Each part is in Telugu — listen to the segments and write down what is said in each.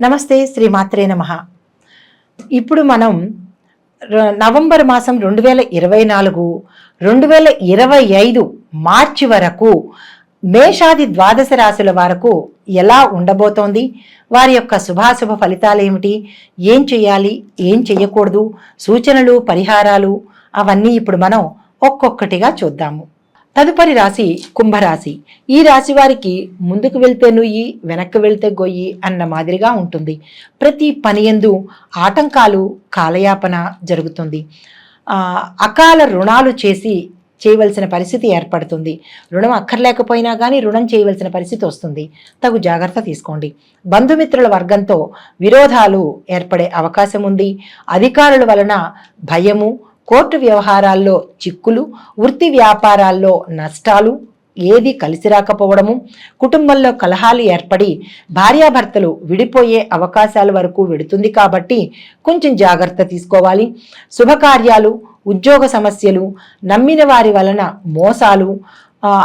నమస్తే శ్రీ మాత్రే నమ. ఇప్పుడు మనం నవంబర్ మాసం రెండు వేల ఇరవై నాలుగు రెండు వేల ఇరవై ఐదు మార్చి వరకు మేషాది ద్వాదశ రాశుల వరకు ఎలా ఉండబోతోంది? వారి యొక్క శుభాశుభ ఫలితాలు ఏమిటి? ఏం చేయాలి? ఏం చేయకూడదు? సూచనలు పరిహారాలు అవన్నీ ఇప్పుడు మనం ఒక్కొక్కటిగా చూద్దాము. తదుపరి రాశి కుంభరాశి. ఈ రాశి వారికి ముందుకు వెళ్తే నుయ్యి వెనక్కి వెళ్తే గొయ్యి అన్న మాదిరిగా ఉంటుంది. ప్రతి పని ఎందు ఆటంకాలు కాలయాపన జరుగుతుంది. అకాల రుణాలు చేసి చేయవలసిన పరిస్థితి ఏర్పడుతుంది. రుణం అక్కర్లేకపోయినా కానీ రుణం చేయవలసిన పరిస్థితి వస్తుంది. తగు జాగ్రత్త తీసుకోండి. బంధుమిత్రుల వర్గంతో విరోధాలు ఏర్పడే అవకాశం ఉంది. అధికారుల వలన భయము కోర్టు వ్యవహారాల్లో చిక్కులు వృత్తి వ్యాపారాల్లో నష్టాలు ఏది కలిసి రాకపోవడము కుటుంబంలో కలహాలు ఏర్పడి భార్యాభర్తలు విడిపోయే అవకాశాల వరకు వెడుతుంది కాబట్టి కొంచెం జాగ్రత్త తీసుకోవాలి. శుభకార్యాలు ఉద్యోగ సమస్యలు నమ్మిన వారి వలన మోసాలు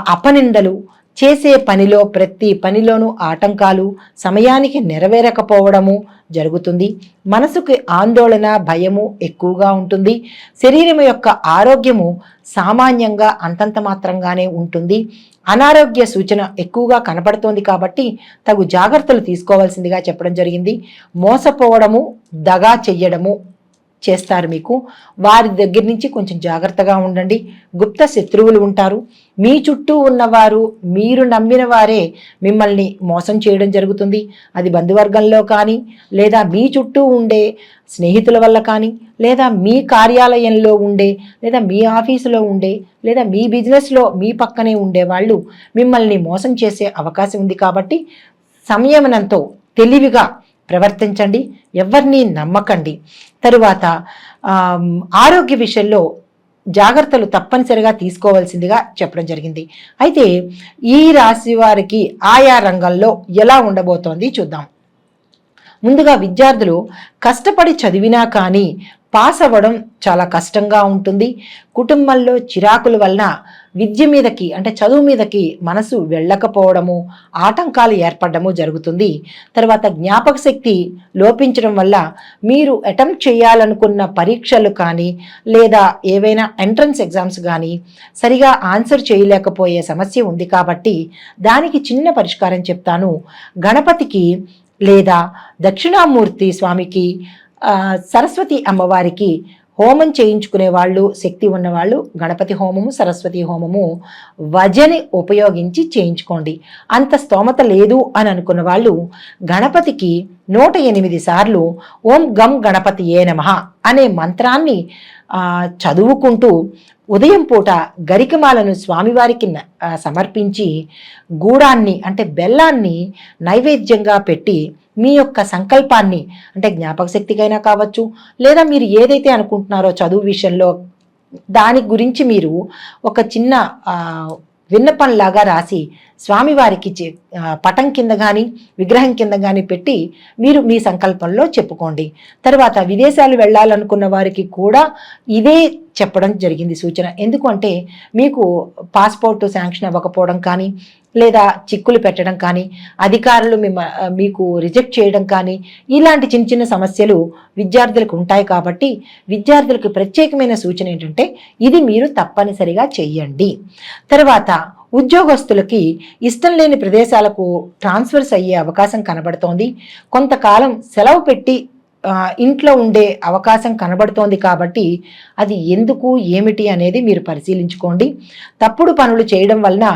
అపనిందలు చేసే పనిలో ప్రతి పనిలోనూ ఆటంకాలు సమయానికి నెరవేరకపోవడము జరుగుతుంది. మనసుకి ఆందోళన భయము ఎక్కువగా ఉంటుంది. శరీరం యొక్క ఆరోగ్యము సామాన్యంగా అంతంత మాత్రంగానే ఉంటుంది. అనారోగ్య సూచన ఎక్కువగా కనపడుతోంది కాబట్టి తగు జాగ్రత్తలు తీసుకోవాల్సిందిగా చెప్పడం జరిగింది. మోసపోవడము దగా చెయ్యడము చేస్తారు మీకు. వారి దగ్గర నుంచి కొంచెం జాగ్రత్తగా ఉండండి. గుప్త శత్రువులు ఉంటారు. మీ చుట్టూ ఉన్నవారు మీరు నమ్మిన వారే మిమ్మల్ని మోసం చేయడం జరుగుతుంది. అది బంధువర్గంలో కానీ లేదా మీ చుట్టూ ఉండే స్నేహితుల వల్ల కానీ లేదా మీ కార్యాలయంలో ఉండే లేదా మీ ఆఫీసులో ఉండే లేదా మీ బిజినెస్లో మీ పక్కనే ఉండే వాళ్ళు మిమ్మల్ని మోసం చేసే అవకాశం ఉంది కాబట్టి సంయమనంతో తెలివిగా ప్రవర్తించండి ఎవరిని నమ్మకండి. తరువాత ఆరోగ్య విషయంలో జాగ్రత్తలు తప్పనిసరిగా తీసుకోవాల్సిందిగా చెప్పడం జరిగింది. అయితే ఈ రాశి వారికి ఆయా రంగంలో ఎలా ఉండబోతోంది చూద్దాం. ముందుగా విద్యార్థులు కష్టపడి చదివినా కానీ పాస్ అవ్వడం చాలా కష్టంగా ఉంటుంది. కుటుంబంలో చిరాకుల వలన విద్య మీదకి అంటే చదువు మీదకి మనసు వెళ్ళకపోవడము ఆటంకాలు ఏర్పడము జరుగుతుంది. తర్వాత జ్ఞాపక శక్తి లోపించడం వల్ల మీరు అటెంప్ట్ చేయాలనుకున్న పరీక్షలు కానీ లేదా ఏవైనా ఎంట్రన్స్ ఎగ్జామ్స్ కానీ సరిగా ఆన్సర్ చేయలేకపోయే సమస్య ఉంది కాబట్టి దానికి చిన్న పరిష్కారం చెప్తాను. గణపతికి లేదా దక్షిణామూర్తి స్వామికి సరస్వతి అమ్మవారికి హోమం చేయించుకునే వాళ్ళు శక్తి ఉన్నవాళ్ళు గణపతి హోమము సరస్వతి హోమము వజని ఉపయోగించి చేయించుకోండి. అంత స్తోమత లేదు అని అనుకున్న వాళ్ళు గణపతికి నూట ఎనిమిది సార్లు ఓం గం గణపతి ఏ నమః అనే మంత్రాన్ని చదువుకుంటూ ఉదయం పూట గరికమాలను స్వామివారికి న- సమర్పించి గూడాన్ని అంటే బెల్లాన్ని నైవేద్యంగా పెట్టి మీ యొక్క సంకల్పాన్ని అంటే జ్ఞాపక శక్తికైనా కావచ్చు లేదా మీరు ఏదైతే అనుకుంటున్నారో చదువు విషయంలో దాని గురించి మీరు ఒక చిన్న విన్నపంలాగా రాసి స్వామివారికి పటం కింద కానీ విగ్రహం కింద కానీ పెట్టి మీరు మీ సంకల్పంలో చెప్పుకోండి. తర్వాత విదేశాలు వెళ్ళాలనుకున్న వారికి కూడా ఇదే చెప్పడం జరిగింది సూచన. ఎందుకంటే మీకు పాస్పోర్ట్ శాంక్షన్ అవ్వకపోవడం కానీ లేదా చిక్కులు పెట్టడం కానీ అధికారులు మిమ్మ మీకు రిజెక్ట్ చేయడం కానీ ఇలాంటి చిన్న చిన్న సమస్యలు విద్యార్థులకు ఉంటాయి కాబట్టి విద్యార్థులకు ప్రత్యేకమైన సూచన ఏంటంటే ఇది మీరు తప్పనిసరిగా చెయ్యండి. తర్వాత ఉద్యోగస్తులకి ఇష్టం లేని ప్రదేశాలకు ట్రాన్స్ఫర్స్ అయ్యే అవకాశం కనబడుతోంది. కొంతకాలం సెలవు పెట్టి ఇంట్లో ఉండే అవకాశం కనబడుతోంది కాబట్టి అది ఎందుకు ఏమిటి అనేది మీరు పరిశీలించుకోండి. తప్పుడు పనులు చేయడం వలన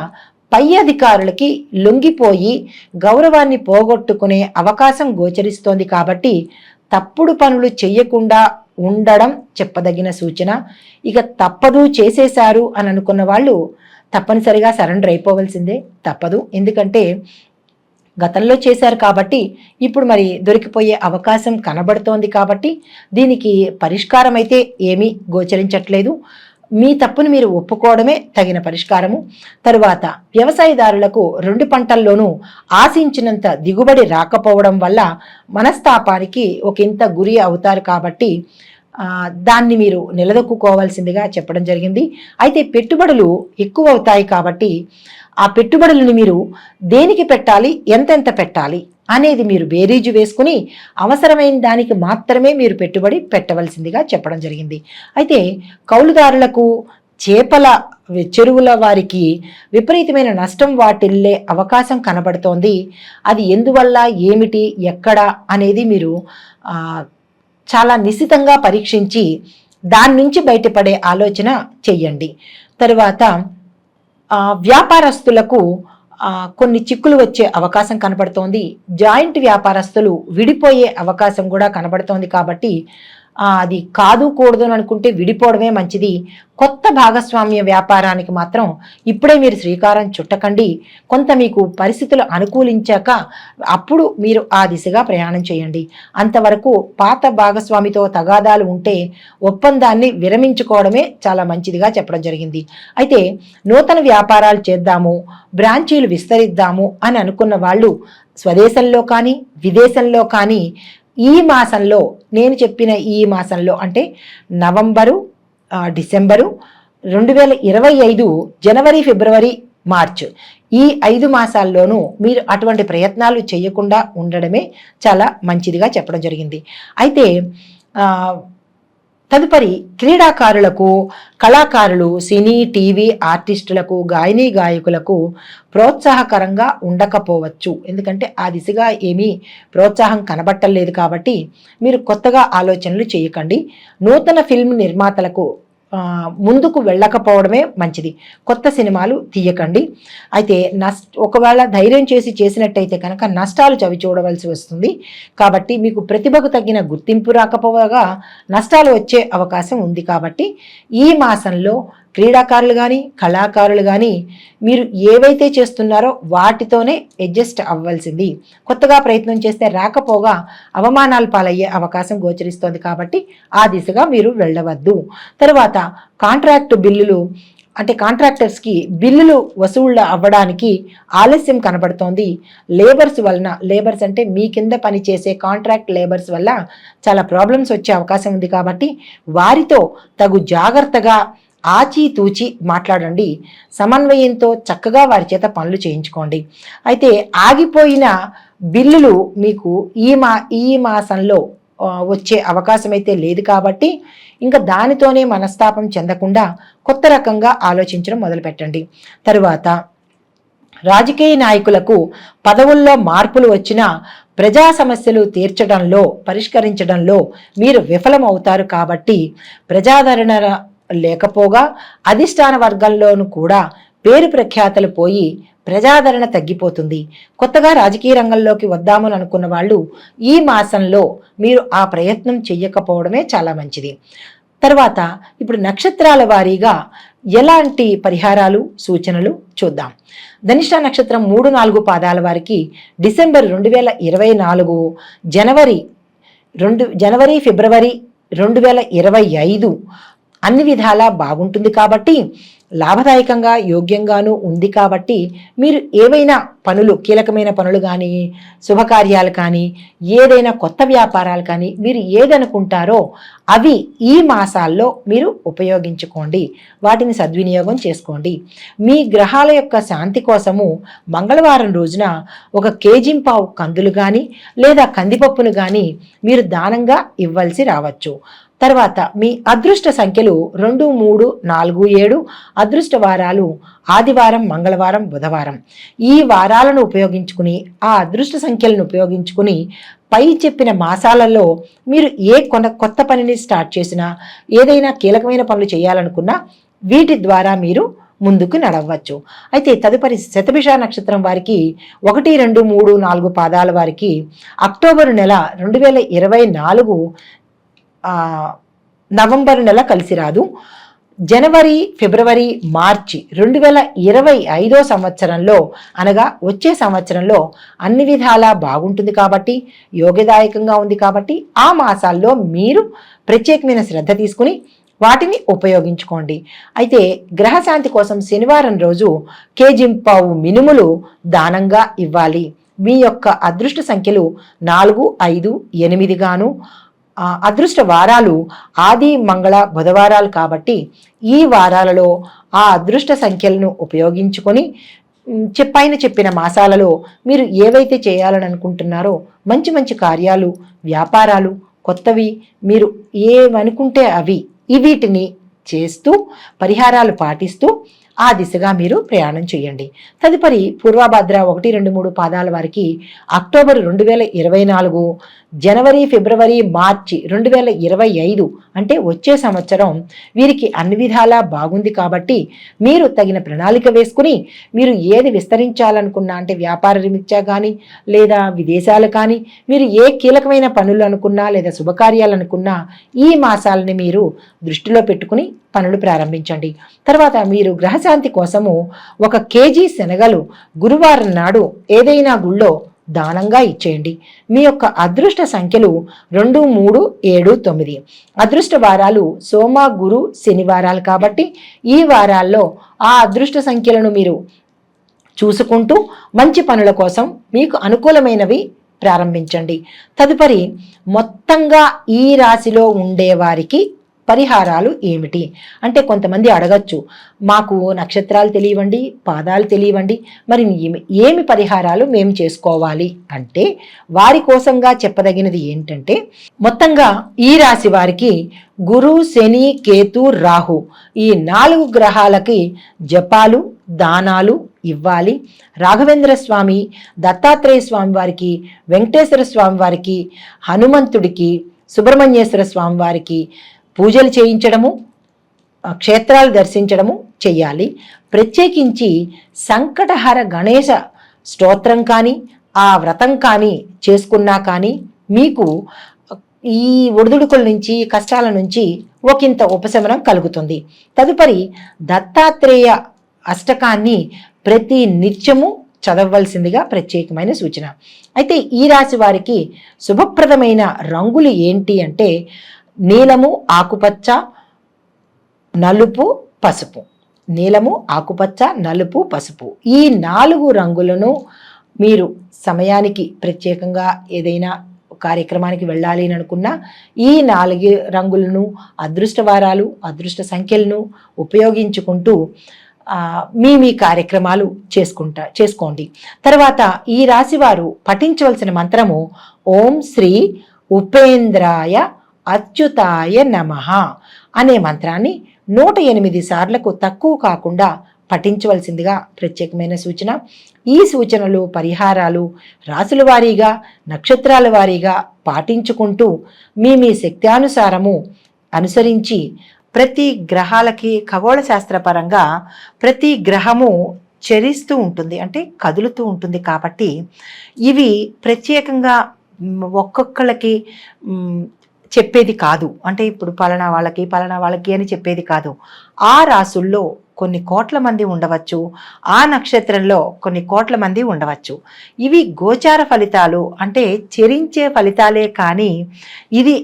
పై అధికారులకి లొంగిపోయి గౌరవాన్ని పోగొట్టుకునే అవకాశం గోచరిస్తోంది కాబట్టి తప్పుడు పనులు చేయకుండా ఉండడం చెప్పదగిన సూచన. ఇక తప్పదు చేసేశారు అని అనుకున్న వాళ్ళు తప్పనిసరిగా సరెండర్ అయిపోవలసిందే. తప్పదు. ఎందుకంటే గతంలో చేశారు కాబట్టి ఇప్పుడు మరి దొరికిపోయే అవకాశం కనబడుతోంది కాబట్టి దీనికి పరిష్కారం అయితే ఏమీ గోచరించట్లేదు. మీ తప్పును మీరు ఒప్పుకోవడమే తగిన పరిష్కారము. తరువాత వ్యవసాయదారులకు రెండు పంటల్లోనూ ఆశించినంత దిగుబడి రాకపోవడం వల్ల మనస్తాపానికి ఒకంత గురి అవుతారు కాబట్టి దాన్ని మీరు నిలదొక్కుకోవాల్సిందిగా చెప్పడం జరిగింది. అయితే పెట్టుబడులు ఎక్కువ అవుతాయి కాబట్టి ఆ పెట్టుబడులను మీరు దేనికి పెట్టాలి? ఎంతెంత పెట్టాలి? అనేది మీరు బేరీజు వేసుకుని అవసరమైన దానికి మాత్రమే మీరు పెట్టుబడి పెట్టవలసిందిగా చెప్పడం జరిగింది. అయితే కౌలుదారులకు చేపల చెరువుల వారికి విపరీతమైన నష్టం వాటిల్లే అవకాశం కనబడుతోంది. అది ఎందువల్ల ఏమిటి ఎక్కడ అనేది మీరు చాలా నిశితంగా పరీక్షించి దాని నుంచి బయటపడే ఆలోచన చెయ్యండి. తరువాత వ్యాపారస్తులకు కొన్ని చిక్కులు వచ్చే అవకాశం కనబడుతోంది. జాయింట్ వ్యాపారస్తులు విడిపోయే అవకాశం కూడా కనబడుతోంది కాబట్టి అది కాదు కూడదు అని అనుకుంటే విడిపోవడమే మంచిది. కొత్త భాగస్వామ్య వ్యాపారానికి మాత్రం ఇప్పుడే మీరు శ్రీకారం చుట్టకండి. కొంత మీకు పరిస్థితులు అనుకూలించాక అప్పుడు మీరు ఆ దిశగా ప్రయాణం చేయండి. అంతవరకు పాత భాగస్వామితో తగాదాలు ఉంటే ఒప్పందాన్ని విరమించుకోవడమే చాలా మంచిదిగా చెప్పడం జరిగింది. అయితే నూతన వ్యాపారాలు చేద్దాము బ్రాంచీలు విస్తరిద్దాము అని అనుకున్న వాళ్ళు స్వదేశంలో కానీ విదేశంలో కానీ ఈ మాసంలో నేను చెప్పిన ఈ మాసంలో అంటే నవంబరు డిసెంబరు రెండు వేల ఇరవై ఐదు జనవరి ఫిబ్రవరి మార్చ్. ఈ ఐదు మాసాల్లోనూ మీరు అటువంటి ప్రయత్నాలు చేయకుండా ఉండడమే చాలా మంచిదిగా చెప్పడం జరిగింది. అయితే తదుపరి క్రీడాకారులకు కళాకారులు సినీ టీవీ ఆర్టిస్టులకు గాయని గాయకులకు ప్రోత్సాహకరంగా ఉండకపోవచ్చు. ఎందుకంటే ఆ దిశగా ఏమీ ప్రోత్సాహం కనబట్టలేదు కాబట్టి మీరు కొత్తగా ఆలోచనలు చేయకండి. నూతన ఫిల్మ్ నిర్మాతలకు ముందుకు వెళ్ళకపోవడమే మంచిది. కొత్త సినిమాలు తీయకండి. అయితే నష్ట ఒకవేళ ధైర్యం చేసి చేసినట్టయితే కనుక నష్టాలు చవి చూడవలసి వస్తుంది. కాబట్టి మీకు ప్రతిభకు తగిన గుర్తింపు రాకపోగా నష్టాలు వచ్చే అవకాశం ఉంది కాబట్టి ఈ మాసంలో క్రీడాకారులు కానీ కళాకారులు కానీ మీరు ఏవైతే చేస్తున్నారో వాటితోనే అడ్జస్ట్ అవ్వాల్సింది. కొత్తగా ప్రయత్నం చేస్తే రాకపోగా అవమానాలు పాలయ్యే అవకాశం గోచరిస్తోంది కాబట్టి ఆ దిశగా మీరు వెళ్ళవద్దు. తర్వాత కాంట్రాక్ట్ బిల్లులు అంటే కాంట్రాక్టర్స్కి బిల్లులు వసూళ్ళు అవ్వడానికి ఆలస్యం కనబడుతోంది. లేబర్స్ వలన లేబర్స్ అంటే మీ కింద పనిచేసే కాంట్రాక్ట్ లేబర్స్ వల్ల చాలా ప్రాబ్లమ్స్ వచ్చే అవకాశం ఉంది కాబట్టి వారితో తగు జాగ్రత్తగా ఆచితూచి మాట్లాడండి. సమన్వయంతో చక్కగా వారి చేత పనులు చేయించుకోండి. అయితే ఆగిపోయిన బిల్లులు మీకు ఈ మా ఈ మాసంలో వచ్చే అవకాశం అయితే లేదు కాబట్టి ఇంకా దానితోనే మనస్తాపం చెందకుండా కొత్త రకంగా ఆలోచించడం మొదలుపెట్టండి. తరువాత రాజకీయ నాయకులకు పదవుల్లో మార్పులు వచ్చినా ప్రజా సమస్యలు తీర్చడంలో పరిష్కరించడంలో మీరు విఫలమవుతారు కాబట్టి ప్రజాదరణ లేకపోగా అధిష్టాన వర్గంలోనూ కూడా పేరు ప్రఖ్యాతలు పోయి ప్రజాదరణ తగ్గిపోతుంది. కొత్తగా రాజకీయ రంగంలోకి వద్దామని అనుకున్న వాళ్ళు ఈ మాసంలో మీరు ఆ ప్రయత్నం చెయ్యకపోవడమే చాలా మంచిది. తర్వాత ఇప్పుడు నక్షత్రాల వారీగా ఎలాంటి పరిహారాలు సూచనలు చూద్దాం. ధనిష్ట నక్షత్రం మూడు నాలుగు పాదాల వారికి డిసెంబర్ రెండు వేల ఇరవై నాలుగు జనవరి రెండు జనవరి ఫిబ్రవరి రెండు వేల ఇరవై ఐదు అన్ని విధాలా బాగుంటుంది కాబట్టి లాభదాయకంగా యోగ్యంగాను ఉంది కాబట్టి మీరు ఏవైనా పనులు కీలకమైన పనులు కానీ శుభకార్యాలు కానీ ఏదైనా కొత్త వ్యాపారాలు కానీ మీరు ఏదనుకుంటారో అవి ఈ మాసాల్లో మీరు ఉపయోగించుకోండి. వాటిని సద్వినియోగం చేసుకోండి. మీ గ్రహాల యొక్క శాంతి కోసము మంగళవారం రోజున ఒక కేజింపావు కందులు కానీ లేదా కందిపప్పును కానీ మీరు దానంగా ఇవ్వాల్సి రావచ్చు. తర్వాత మీ అదృష్ట సంఖ్యలు రెండు మూడు నాలుగు ఏడు అదృష్ట వారాలు ఆదివారం మంగళవారం బుధవారం. ఈ వారాలను ఉపయోగించుకుని ఆ అదృష్ట సంఖ్యలను ఉపయోగించుకుని పై చెప్పిన మాసాలలో మీరు ఏ కొన కొత్త పనిని స్టార్ట్ చేసినా ఏదైనా కీలకమైన పనులు చేయాలనుకున్నా వీటి ద్వారా మీరు ముందుకు నడవచ్చు. అయితే తదుపరి శతభిష నక్షత్రం వారికి ఒకటి రెండు మూడు నాలుగు పాదాల వారికి అక్టోబరు నెల రెండు వేల ఇరవై నాలుగు నవంబర్ నెల కలిసి రాదు. జనవరి ఫిబ్రవరి మార్చి రెండు వేల ఇరవై ఐదో సంవత్సరంలో అనగా వచ్చే సంవత్సరంలో అన్ని విధాలా బాగుంటుంది కాబట్టి యోగదాయకంగా ఉంది కాబట్టి ఆ మాసాల్లో మీరు ప్రత్యేకమైన శ్రద్ధ తీసుకుని వాటిని ఉపయోగించుకోండి. అయితే గ్రహశాంతి కోసం శనివారం రోజు కేజింపావు మినుములు దానంగా ఇవ్వాలి. మీ యొక్క అదృష్ట సంఖ్యలు నాలుగు ఐదు ఎనిమిదిగాను అదృష్ట వారాలు ఆది మంగళ బుధవారాలు కాబట్టి ఈ వారాలలో ఆ అదృష్ట సంఖ్యలను ఉపయోగించుకొని చెప్పైన చెప్పిన మాసాలలో మీరు ఏవైతే చేయాలని అనుకుంటున్నారో మంచి మంచి కార్యాలు వ్యాపారాలు కొత్తవి మీరు ఏమనుకుంటే అవి ఈ వీటిని చేస్తూ పరిహారాలు పాటిస్తూ ఆ దిశగా మీరు ప్రయాణం చేయండి. తదుపరి పూర్వభద్ర ఒకటి రెండు మూడు పాదాల వారికి అక్టోబర్ రెండు వేల ఇరవై నాలుగు జనవరి ఫిబ్రవరి మార్చి రెండు వేల ఇరవై ఐదు అంటే వచ్చే సంవత్సరం వీరికి అన్ని విధాలా బాగుంది కాబట్టి మీరు తగిన ప్రణాళిక వేసుకుని మీరు ఏది విస్తరించాలనుకున్నా అంటే వ్యాపార రీత్యా కానీ లేదా విదేశాలు కానీ మీరు ఏ కీలకమైన పనులు అనుకున్నా లేదా శుభకార్యాలు అనుకున్నా ఈ మాసాలని మీరు దృష్టిలో పెట్టుకుని పనులు ప్రారంభించండి. తర్వాత మీరు మనశ్శాంతి కోసము ఒక కేజీ శనగలు గురువారం నాడు ఏదైనా గుళ్ళో దానంగా ఇచ్చేయండి. మీ యొక్క అదృష్ట సంఖ్యలు రెండు మూడు ఏడు తొమ్మిది. అదృష్ట వారాలు సోమ గురు శనివారాలు కాబట్టి ఈ వారాల్లో ఆ అదృష్ట సంఖ్యలను మీరు చూసుకుంటూ మంచి పనుల కోసం మీకు అనుకూలమైనవి ప్రారంభించండి. తదుపరి మొత్తంగా ఈ రాశిలో ఉండేవారికి పరిహారాలు ఏమిటి? అంటే కొంతమంది అడగచ్చు మాకు నక్షత్రాలు తెలియవండి పాదాలు తెలియవండి మరి ఏమి ఏమి పరిహారాలు మేము చేసుకోవాలి? అంటే వారి కోసంగా చెప్పదగినది ఏంటంటే మొత్తంగా ఈ రాశి వారికి గురు శని కేతు రాహు ఈ నాలుగు గ్రహాలకి జపాలు దానాలు ఇవ్వాలి. రాఘవేంద్ర స్వామి దత్తాత్రేయ స్వామి వారికి వెంకటేశ్వర స్వామి వారికి హనుమంతుడికి సుబ్రహ్మణ్యేశ్వర స్వామి వారికి పూజలు చేయించడము క్షేత్రాలు దర్శించడము చెయ్యాలి. ప్రత్యేకించి సంకటహర గణేశ స్తోత్రం కానీ ఆ వ్రతం కానీ చేసుకున్నా కానీ మీకు ఈ ఒడిదుడుకుల నుంచి కష్టాల నుంచి ఒకంత ఉపశమనం కలుగుతుంది. తదుపరి దత్తాత్రేయ అష్టకాన్ని ప్రతి నిత్యము చదవవలసిందిగా ప్రత్యేకమైన సూచన. అయితే ఈ రాశి వారికి శుభప్రదమైన రంగులు ఏంటి అంటే నీలము ఆకుపచ్చ నలుపు పసుపు. నీలము ఆకుపచ్చ నలుపు పసుపు. ఈ నాలుగు రంగులను మీరు సమయానికి ప్రత్యేకంగా ఏదైనా కార్యక్రమానికి వెళ్ళాలి అని అనుకున్నా ఈ నాలుగు రంగులను అదృష్ట వారాలు అదృష్ట సంఖ్యలను ఉపయోగించుకుంటూ మీ మీ కార్యక్రమాలు చేసుకుంటా చేసుకోండి. తర్వాత ఈ రాశి వారు పఠించవలసిన మంత్రము ఓం శ్రీ ఉపేంద్రాయ అచ్యుతాయ నమః అనే మంత్రాన్ని నూట ఎనిమిది సార్లకు తక్కువ కాకుండా పఠించవలసిందిగా ప్రత్యేకమైన సూచన. ఈ సూచనలు పరిహారాలు రాసుల వారీగా నక్షత్రాల వారీగా పాటించుకుంటూ మీ మీ శక్త్యానుసారము అనుసరించి ప్రతి గ్రహాలకి ఖగోళ శాస్త్రపరంగా ప్రతి గ్రహము చరిస్తూ ఉంటుంది అంటే కదులుతూ ఉంటుంది కాబట్టి ఇవి ప్రత్యేకంగా ఒక్కొక్కళ్ళకి చెప్పేది కాదు. అంటే ఇప్పుడు పలానా వాళ్ళకి పలానా వాళ్ళకి అని చెప్పేది కాదు. ఆ రాసుల్లో కొన్ని కోట్ల మంది ఉండవచ్చు. ఆ నక్షత్రంలో కొన్ని కోట్ల మంది ఉండవచ్చు. ఇవి గోచార ఫలితాలు. అంటే చెరించే ఫలితాలే కానీ ఇది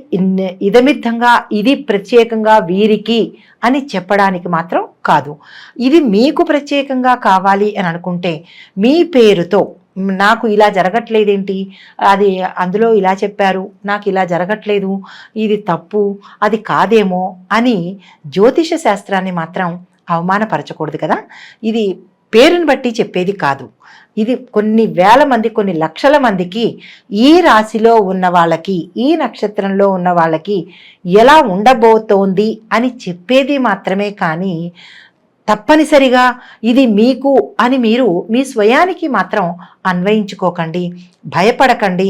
ఇదమిద్ధంగా ఇది ప్రత్యేకంగా వీరికి అని చెప్పడానికి మాత్రం కాదు. ఇది మీకు ప్రత్యేకంగా కావాలి అని అనుకుంటే మీ పేరుతో నాకు ఇలా జరగట్లేదేంటి? అది అందులో ఇలా చెప్పారు నాకు ఇలా జరగట్లేదు ఇది తప్పు అది కాదేమో అని జ్యోతిష శాస్త్రాన్ని మాత్రం అవమానపరచకూడదు కదా? ఇది పేరుని బట్టి చెప్పేది కాదు. ఇది కొన్ని వేల మంది కొన్ని లక్షల మందికి ఈ రాశిలో ఉన్న వాళ్ళకి ఈ నక్షత్రంలో ఉన్న వాళ్ళకి ఎలా ఉండబోతోంది అని చెప్పేది మాత్రమే కానీ తప్పనిసరిగా ఇది మీకు అని మీరు మీ స్వయానికి మాత్రం అన్వయించుకోకండి. భయపడకండి.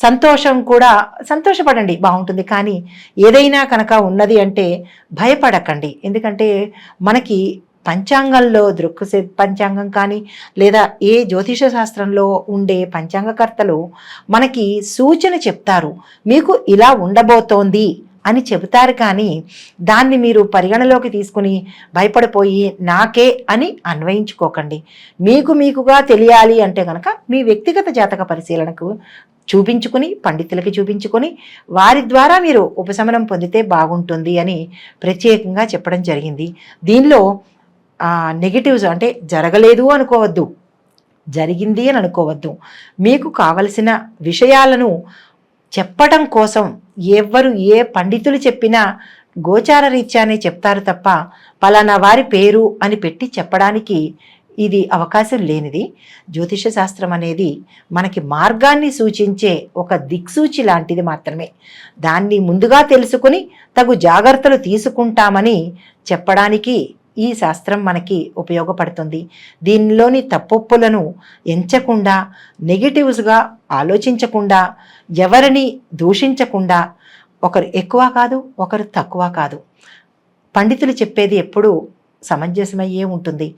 సంతోషం కూడా సంతోషపడండి బాగుంటుంది. కానీ ఏదైనా కనుక ఉన్నది అంటే భయపడకండి. ఎందుకంటే మనకి పంచాంగంలో దృక్సే పంచాంగం కానీ లేదా ఏ జ్యోతిష శాస్త్రంలో ఉండే పంచాంగకర్తలు మనకి సూచన చెప్తారు. మీకు ఇలా ఉండబోతోంది. అని చెబుతారు కానీ దాన్ని మీరు పరిగణలోకి తీసుకుని భయపడిపోయి నాకే అని అన్వయించుకోకండి. మీకు మీకుగా తెలియాలి అంటే కనుక మీ వ్యక్తిగత జాతక పరిశీలనకు చూపించుకుని పండితులకి చూపించుకొని వారి ద్వారా మీరు ఉపశమనం పొందితే బాగుంటుంది అని ప్రత్యేకంగా చెప్పడం జరిగింది. దీనిలో నెగిటివ్స్ అంటే జరగలేదు అనుకోవద్దు. జరిగింది అని అనుకోవద్దు. మీకు కావలసిన విషయాలను చెప్పడం కోసం ఎవ్వరు ఏ పండితులు చెప్పినా గోచార రీత్యానే చెప్తారు తప్ప పలానా వారి పేరు అని పెట్టి చెప్పడానికి ఇది అవకాశం లేనిది. జ్యోతిష శాస్త్రం అనేది మనకి మార్గాన్ని సూచించే ఒక దిక్సూచి లాంటిది మాత్రమే. దాన్ని ముందుగా తెలుసుకుని తగు జాగ్రత్తలు తీసుకుంటామని చెప్పడానికి ఈ శాస్త్రం మనకి ఉపయోగపడుతుంది. దీనిలోని తప్పొప్పులను ఎంచకుండా నెగిటివ్స్గా ఆలోచించకుండా ఎవరిని దూషించకుండా ఒకరు ఎక్కువ కాదు ఒకరు తక్కువ కాదు. పండితులు చెప్పేది ఎప్పుడూ సమంజసమయ్యే ఉంటుంది.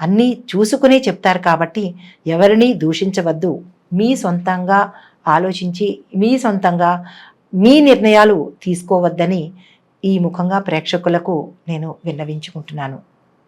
అన్నీ చూసుకునే చెప్తారు కాబట్టి ఎవరిని దూషించవద్దు. మీ సొంతంగా ఆలోచించి మీ సొంతంగా మీ నిర్ణయాలు తీసుకోవద్దని ఈ ముఖంగా ప్రేక్షకులకు నేను విన్నవించుకుంటున్నాను.